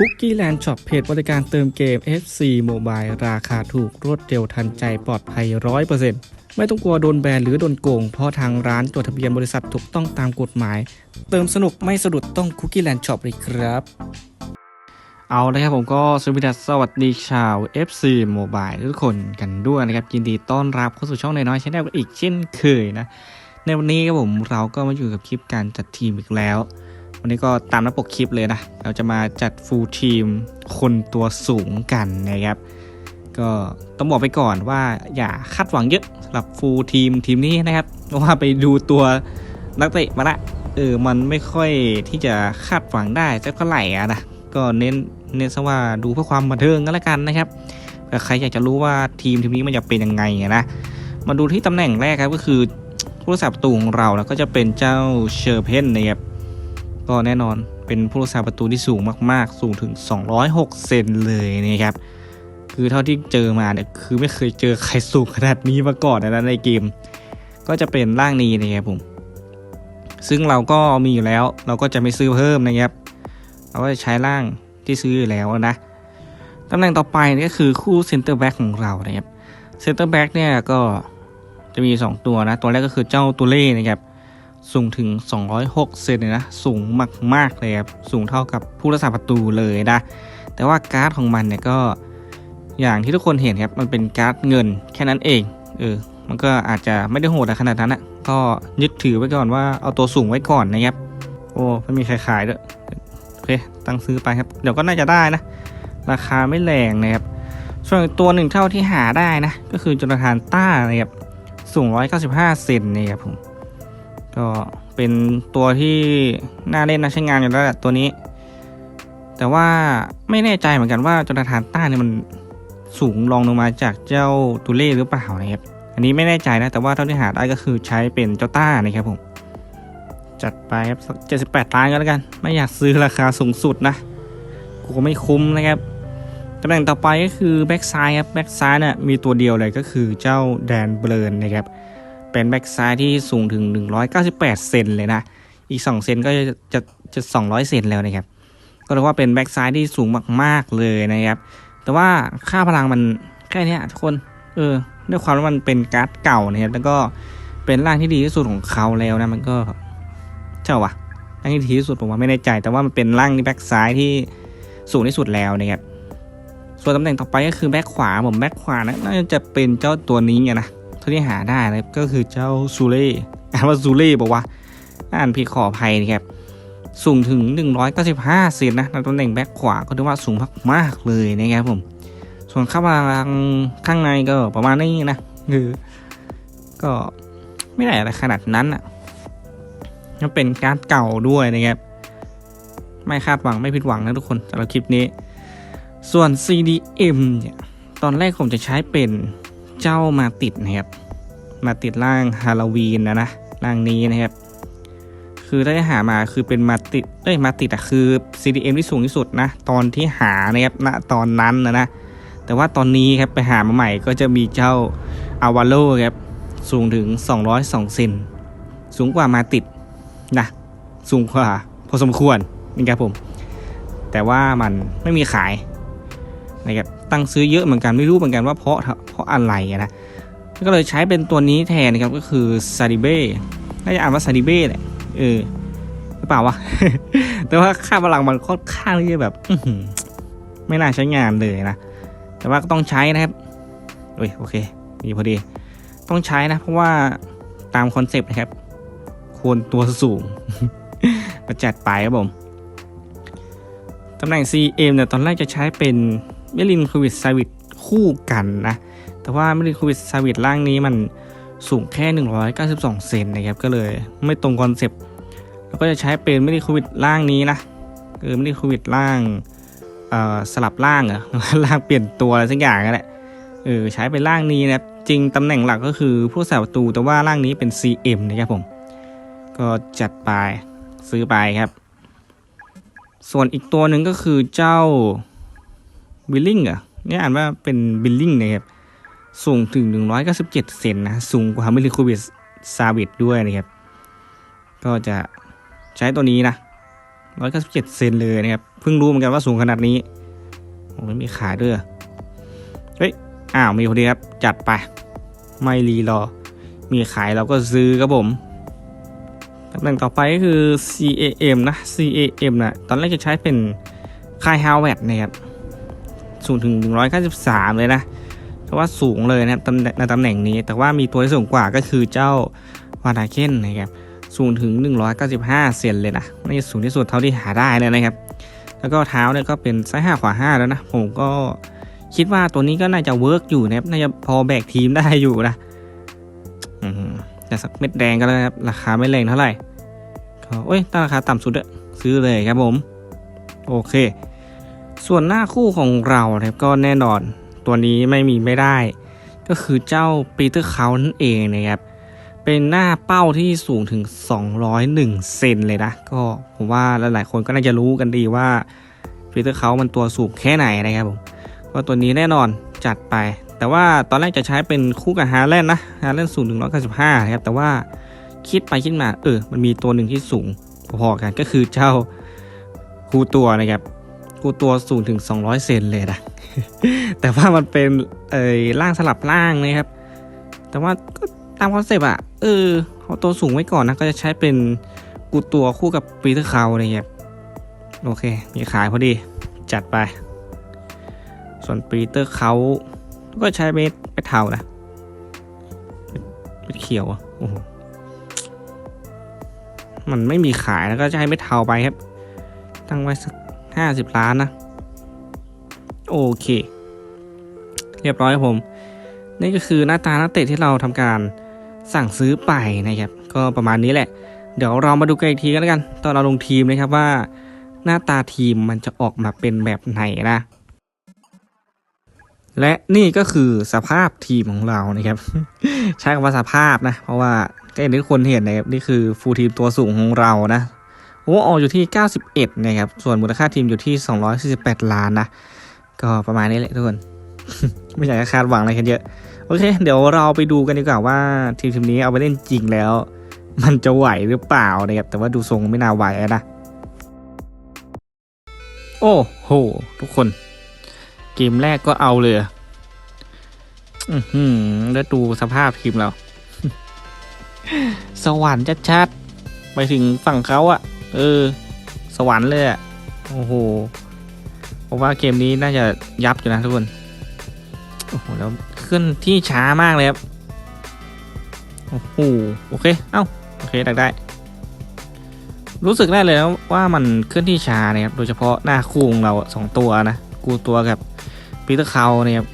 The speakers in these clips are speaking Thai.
คุกกี้แลนด์ช็อปเพจบริการเติมเกม FC Mobile ราคาถูกรวดเร็วทันใจปลอดภัย 100%ไม่ต้องกลัวโดนแบนหรือโดนโกง เพราะทางร้านจดทะเบียนบริษัทถูกต้องตามกฎหมาย เติมสนุกไม่สะดุดต้องคุกกี้แลนด์ช็อปเลยครับ เอาเลยครับผมก็สวัสดีสวัสดีชาว FC Mobile ทุกคนกันด้วยนะครับยินดีต้อนรับเข้าสู่ช่องในน้อยชแนลกันอีกเช่นเคยนะในวันนี้ครับผมเราก็มาอยู่กับคลิปการจัดทีมอีกแล้ว วันนี้ก็ตามหน้าปกคลิปเลยนะ เราจะมาจัดฟูลทีมคนตัวสูงกันนะครับ ก็ต้องบอกไปก่อนว่าอย่าคาดหวังเยอะสำหรับฟูลทีมทีมนี้นะครับ เพราะว่าไปดูตัวนักเตะมาละเออมันไม่ค่อยที่จะคาดหวังได้สักเท่าไหร่อะนะก็เน้นเน้นซะว่าดูเพื่อความบันเทิงก็แล้วกันนะครับแต่ใครอยากจะรู้ว่าทีมทีมนี้มันจะเป็นยังไงนะมาดูที่ตำแหน่งแรกครับก็คือผู้รักษาประตูของเราแล้วก็จะเป็นเจ้าเชอร์เพนนะครับ ก็แน่นอนเป็นผู้รักษาประตูที่สูงมากๆ สูงถึง 206 เซนเลยนะครับ คือเท่าที่เจอมาเนี่ยคือไม่เคยเจอใครสูงขนาดนี้มาก่อนนะในเกม ก็จะเป็นร่างนี้นะครับผม ซึ่งเราก็มีอยู่แล้ว เราก็จะไม่ซื้อเพิ่มนะครับ เราก็จะใช้ร่างที่ซื้ออยู่แล้วนะ ตำแหน่งต่อไปนี่ก็คือคู่เซนเตอร์แบ็กของเรานะครับ เซนเตอร์แบ็กเนี่ยก็จะมี 2 ตัวนะ ตัวแรกก็คือเจ้าตูเล่นะครับ สูงถึง 206 เซนเลยนะ สูงมากๆเลยครับ สูงเท่ากับผู้รักษาประตูเลยนะ แต่ว่าการ์ดของมันเนี่ยก็อย่างที่ทุกคนเห็นครับ มันเป็นการ์ดเงินแค่นั้นเอง เออ มันก็อาจจะไม่ได้โหดอะไรขนาดนั้นนะก็ยึดถือไว้ก่อนว่าเอาตัวสูงไว้ก่อนนะครับ โอ้ไม่มีใครขายด้วยโอเค ตั้งซื้อไปครับ เดี๋ยวก็น่าจะได้นะ ราคาไม่แรงนะครับ ส่วนตัวหนึ่งเท่าที่หาได้นะ ก็คือจนทานต้านะครับสูง 195 เซนนะครับผม ก็เป็นตัวที่น่าเล่นน่าใช้งานอยู่แล้วแหละตัวนี้ แต่ว่าไม่แน่ใจเหมือนกันว่าจนทานต้าเนี่ยมันสูงรองลงมาจากเจ้าตูเล่หรือเปล่านะครับ อันนี้ไม่แน่ใจนะ แต่ว่าเท่าที่หาได้ก็คือใช้เป็นเจ้าต้านะครับผม จัดไปครับ78ล้านก็แล้วกัน ไม่อยากซื้อราคาสูงสุดนะ กูก็ไม่คุ้มนะครับตำแหน่งต่อไปก็คือแบ็กซ้ายครับ แบ็กซ้ายเนี่ยมีตัวเดียวเลยก็คือเจ้าแดนเบลนนะครับ เป็นแบ็กซ้ายที่สูงถึง 198 เซนเลยนะ อีก 2 เซนก็จะจะจะ 200 เซนแล้วนะครับ ก็เรียกว่าเป็นแบ็กซ้ายที่สูงมาก ๆ เลยนะครับ แต่ว่าค่าพลังมันแค่นี้ทุกคน เออ ด้วยความว่ามันเป็นการ์ดเก่านะครับ แล้วก็เป็นร่างที่ดีที่สุดของเขาแล้วนะ มันก็เจ้าวะร่างที่ดีที่สุดผมว่าไม่แน่ใจ แต่ว่ามันเป็นร่างที่แบ็กซ้ายที่สูงที่สุดแล้วนะครับ ส่วนตำแหน่งต่อไปก็คือแบ็กขวาผมแบ็กขวานะน่าจะเป็นเจ้าตัวนี้ไงนะ เท่าที่หาได้นะก็คือเจ้าซูเล่อ่านว่าซูเล่บอกว่าอ่านผิดขออภัยนะครับสูงถึง 195เซนนะตำแหน่งแบ็กขวาก็ถือว่าสูงมากๆเลยนะครับผม ส่วนข้างล่างข้างในก็ประมาณนี้นะคือก็ไม่ได้อะไรขนาดนั้นอะมันเป็นการ์ดเก่าด้วยนะครับ ไม่คาดหวังไม่ผิดหวังนะทุกคนสำหรับคลิปนี้ ส่วน CDM เนี่ย ตอนแรกผมจะใช้เป็น เจ้ามาติดนะครับ มาติดร่างฮาโลวีนนะนะร่างนี้นะครับ คือได้หามาคือเป็นมาติดเอ้ยมาติดอะคือ CDM ที่สูงที่สุดนะ ตอนที่หานะครับณตอนนั้นนะนะ แต่ว่าตอนนี้ครับไปหามาใหม่ก็จะมีเจ้าอาวาโลครับสูงถึง 202 เซน สูงกว่ามาติดนะ สูงกว่าพอสมควรนะครับผม แต่ว่ามันไม่มีขาย นะครับตั้งซื้อเยอะเหมือนกันไม่รู้เหมือนกันว่าเพราะเพราะอะไรนะก็เลยใช้เป็นตัวนี้แทนนะครับก็คือซาดิเบ้น่าจะอ่านว่าซาดิเบ้แหละเออหรือเปล่าวะแต่ว่าค่าพลังมันค่อนข้างที่จะแบบไม่น่าใช้งานเลยนะแต่ว่าก็ต้องใช้นะครับโอ้ยโอเค มีพอดี ต้องใช้นะ เพราะว่าตามคอนเซปต์นะครับควรตัวสูงประจัดไปครับผมตำแหน่ง CM เนี่ยตอนแรกจะใช้เป็น เมลินโควิดซาวิตคู่กันนะ แต่ว่าเมลินโควิดซาวิตร่างนี้มันสูงแค่ 192 เซนนะครับ ก็เลยไม่ตรงคอนเซปต์แล้วก็จะใช้เป็นเมลินโควิดร่างนี้นะเออเมลินโควิดร่างสลับร่างเหรอร่างเปลี่ยนตัวอะไรสักอย่างนั่นแหละเออใช้เป็นร่างนี้นะจริงตำแหน่งหลักก็คือผู้สาประตูแต่ว่าร่างนี้เป็น CM นะครับผม ก็จัดไปซื้อไปครับ ส่วนอีกตัวหนึ่งก็คือเจ้า บิลลิงอะนี่อ่านว่าเป็นบิลลิงนะครับ สูงถึง 197 เซนนะ สูงกว่ามิลิคูบิสซาวิดด้วยนะครับ ก็จะใช้ตัวนี้นะร้อยเก้าสิบเจ็ดเซนเลยนะครับ เพิ่งรู้เหมือนกันว่าสูงขนาดนี้ไม่มีขายด้วยเหรอเฮ้ย อ้าว มีพอดีครับ จัดไป ไม่รีรอ มีขายเราก็ซื้อครับผมตำแหน่งต่อไปก็คือ CAM นะ CAM นะ ตอนแรกจะใช้เป็นค่ายฮาวเวดนะครับ สูงถึง 193 เลยนะแต่ว่าสูงเลยนะครับตำแหน่งในตำแหน่งนี้ แต่ว่ามีตัวที่สูงกว่าก็คือเจ้าวานาเคนนะครับสูงถึง 195 เซนเลยนะนี่สูงที่สุดเท่าที่หาได้เลยนะครับ แล้วก็เท้าเนี่ยก็เป็นซ้ายห้าขวาห้าแล้วนะผมก็คิดว่าตัวนี้ก็น่าจะเวิร์กอยู่นะครับน่าจะพอแบกทีมได้อยู่นะอืมแต่สักเม็ดแดงก็แล้วนะครับราคาไม่แรงเท่าไหร่ก็เอ้ยตั้งราคาต่ำสุดอะซื้อเลยครับผม โอเค ส่วนหน้าคู่ของเราครับก็แน่นอนตัวนี้ไม่มีไม่ได้ ก็คือเจ้าปีเตอร์เขานั่นเองนะครับเป็นหน้าเป้าที่สูงถึง 201 เซนเลยนะ ก็ผมว่าหลายๆคนก็น่าจะรู้กันดีว่าปีเตอร์เขามันตัวสูงแค่ไหนนะครับผมก็ตัวนี้แน่นอนจัดไป แต่ว่าตอนแรกจะใช้เป็นคู่กับฮาร์แลนนะฮาร์แลนสูงถึง195นะครับแต่ว่าคิดไปคิดมาเออมันมีตัวหนึ่งที่สูงพอๆกันก็คือเจ้าคู่ตัวนะครับ คู่ตัวสูงถึง200เซนเลยนะแต่ว่ามันเป็นเอ่ยร่างสลับร่างนะครับ แต่ว่าก็ตามคอนเซปต์อะเออเอาตัวสูงไว้ก่อนนะก็จะใช้เป็นกูตัวคู่กับปีเตอร์เขาอะไรเงี้ยโอเค มีขายพอดีจัดไป ส่วนปีเตอร์เขาก็ใช้เม็ดเม็ดเทานะเม็ดเขียวอะโอ้โหมันไม่มีขายแล้วก็จะให้เม็ดเทาไปครับ ตั้งไว้สัก ห้าสิบล้านนะ โอเค เรียบร้อยผม นี่ก็คือหน้าตานักเตะที่เราทำการสั่งซื้อไปนะครับ ก็ประมาณนี้แหละ เดี๋ยวเรามาดูกันอีกทีกันแล้วกัน ตอนเราลงทีมนะครับว่า หน้าตาทีมมันจะออกมาเป็นแบบไหนนะ และนี่ก็คือสภาพทีมของเรานะครับ ใช้คำว่าสภาพนะ เพราะว่าก็อย่างที่คนเห็นนะครับนี่คือฟูลทีมตัวสูงของเรานะ โอ้อออยู่ที่ 91 นะครับ ส่วนมูลค่าทีมอยู่ที่ 248 ล้านนะ ก็ประมาณนี้แหละทุกคน ไม่อยากจะคาดหวังอะไรกันเยอะ โอเค เดี๋ยวเราไปดูกันดีกว่าว่าทีมทีมนี้เอาไปเล่นจริงแล้ว มันจะไหวหรือเปล่านะครับ แต่ว่าดูทรงไม่น่าไหวนะ โอ้โห ทุกคน เกมแรกก็เอาเลย อือหือแล้วดูสภาพทีมเรา สวรรค์ชัดๆ ไปถึงฝั่งเขาอะ เออ สวรรค์เลยอะโอ้โหผมว่าเกมนี้น่าจะยับอยู่นะทุกคน โอ้โห แล้วขึ้นที่ช้ามากเลยครับ โอ้โห โอเค เอ้า โอเคได้ได้ รู้สึกได้เลยนะว่ามันเคลื่อนที่ช้านะครับ โดยเฉพาะหน้าคู่ของเราสองตัวนะ กูตัวกับปีเตอร์เขาเนี่ย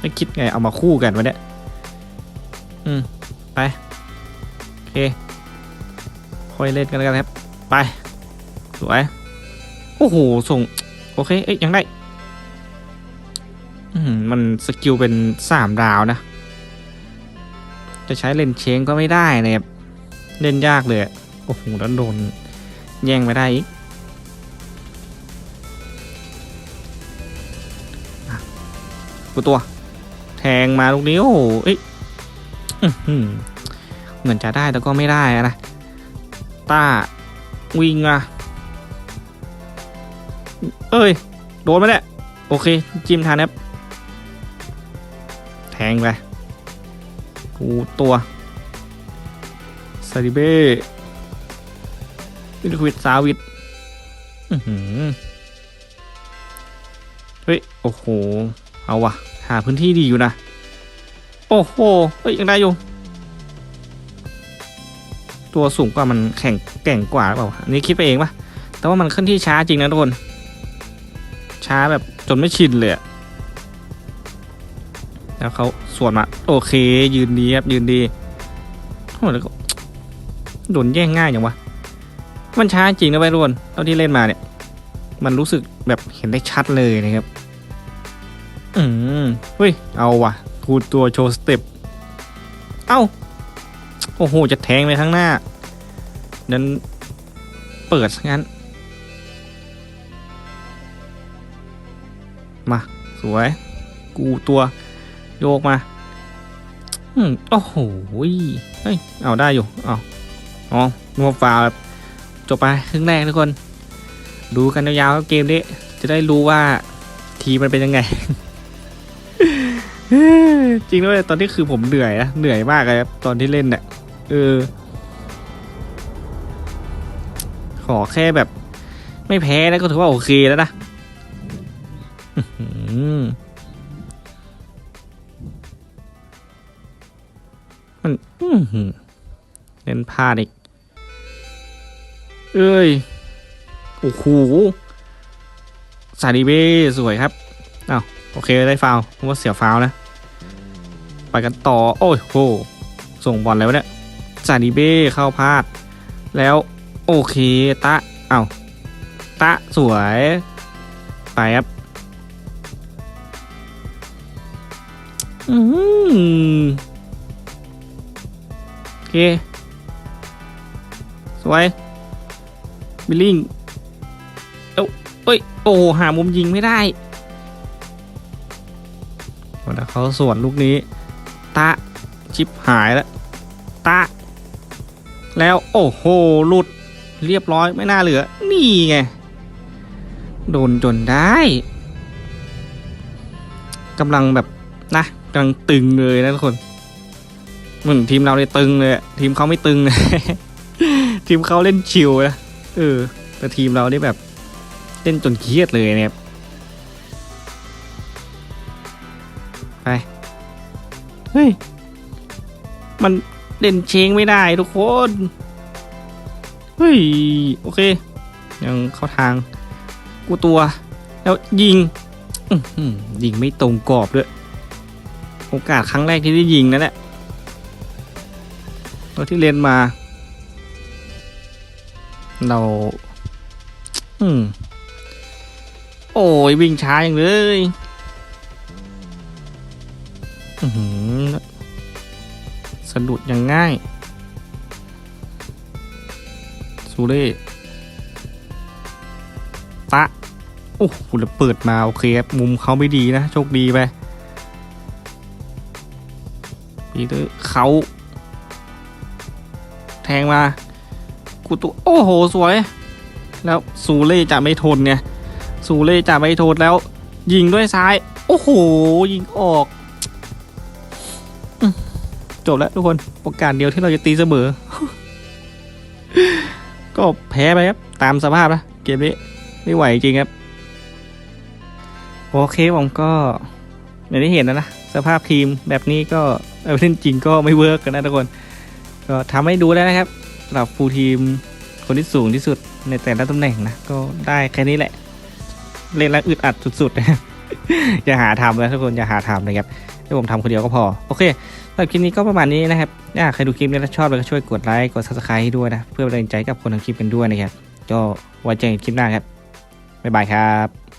ไม่คิดไงเอามาคู่กันวะเนี่ย อืม ไป โอเคค่อยเล่นกันแล้วกันครับ ไป สวย โอ้โห ส่ง โอเค เอ้ย ยังได้มันสกิลเป็นสามดาวนะ จะใช้เลนเชงก็ไม่ได้นะครับ เล่นยากเลย โอ้โห แล้วโดน แย่งไม่ได้อีกกูตัว แทงมาลูกนี้ โอ้โหเอ้ยเหมือนจะได้แต่ก็ไม่ได้นะต้า วิ่งอะ เอ้ย โดนไหมเนี่ยโอเค จิ้มทันครับแทงไปกูตัวซาดิเบ้วิลควิดซาวิดอือหือเฮ้ย โอ้โห เอาวะหาพื้นที่ดีอยู่นะ โอ้โห เฮ้ย ยังได้อยู่ ตัวสูงกว่ามันแข่งแก่งกว่าหรือเปล่าอันนี้คิดไปเองปะแต่ว่ามันเคลื่อนที่ช้าจริงนะทุกคนช้าแบบจนไม่ชินเลยแล้วเขาสวนมาโอเค ยืนดีครับยืนดีโอ้แล้วก็โดนแย่งง่ายอย่างวะมันช้าจริงนะไปทุกคนเท่าที่เล่นมาเนี่ย มันรู้สึกแบบเห็นได้ชัดเลยนะครับ อืมเฮ้ยเอาว่ะกูตัวโชว์สเต็ปเอ้า โอ้โห จะแทงไปข้างหน้า นั้นเปิดซะงั้น มา สวย กูตัวโยกมา อืมโอ้โห เฮ้ย เอาได้อยู่ เอาอ๋อนัวฟาวครับจบไปครึ่งแรกทุกคน ดูกันยาวๆเกมนี้ จะได้รู้ว่าทีมันเป็นยังไงจริงด้วยตอนนี้คือผมเหนื่อยนะเหนื่อยมากเลยครับตอนที่เล่นเนี่ย เออขอแค่แบบ ไม่แพ้นะก็ถือว่าโอเคแล้วนะมันอื้อหือเล่นพลาดอีก เอ้ย โอ้โหซาดิเบ้สวยครับอ้าวโอเคได้ฟาวผมว่าเสียฟาวนะ ไปกันต่อ โอ้ยโห ส่งบอลแล้วเนี่ย ซาดิเบ้เข้าพลาด แล้วโอเค ตะ เอา้า ตะ สวย ไปครับอืมโอเค สวย บิลลิงเอ้าเอ้ย โอ้หามุมยิงไม่ได้แล้วเขาส่วนลูกนี้ ตะ ชิปหายแล้วตะ แล้วโอ้โหหลุดเรียบร้อยไม่น่าเหลือ นี่ไง โดนจนได้กำลังแบบนะกำลังตึงเลยนะทุกคนเหมือนทีมเราเนี่ยตึงเลยทีมเขาไม่ตึงเลยทีมเขาเล่นชิวนะเออแต่ทีมเราได้แบบเล่นจนเครียดเลยเนี่ยไปเฮ้ยมัน เล่นเชงไม่ได้ทุกคน เฮ้ย โอเค ยังเข้าทาง กูตัว แล้วยิงยิงไม่ตรงกรอบด้วย โอกาสครั้งแรกที่ได้ยิงนั่นแหละตัวที่เรียนมา เรา อืม โอ้ยวิ่งช้าอย่างเลยอื สะดุดอย่างง่ายซูเล่ตะ โอ้โหแล้วเปิดมา โอเคครับ มุมเขาไม่ดีนะ โชคดีไปปีเตอร์เขา แทงมา กูตัว โอ้โห สวย แล้วซูเล่จะไม่ทนไงซูเล่จะไม่ทนแล้ว ยิงด้วยซ้าย โอ้โห ยิงออก จบแล้วทุกคนโอกาสเดียวที่เราจะตีเสมอ ก็แพ้ไปครับ ตามสภาพนะเกมนี้ไม่ไหวจริงครับ โอเคผมก็อย่างที่เห็นนะนะ สภาพทีมแบบนี้ก็เอาเล่นจริงก็ไม่เวิร์กกันนะทุกคน ก็ทำให้ดูแล้วนะครับสำหรับฟูทีมคนที่สูงที่สุดในแต่ละตำแหน่งนะ ก็ได้แค่นี้แหละ เล่นแล้วอึดอัดสุดๆนะอย่าหาทำนะทุกคนอย่าหาทำนะครับให้ผมทำคนเดียวก็พอ โอเค สำหรับคลิปนี้ก็ประมาณนี้นะครับถ้าใครดูคลิปนี้แล้วชอบก็ช่วยกดไลค์กด subscribe ให้ด้วยนะ เพื่อเป็นกำลังใจกับคนทำคลิปกันด้วยนะครับก็ไว้เจอกันคลิปหน้าครับบ๊ายบายครับ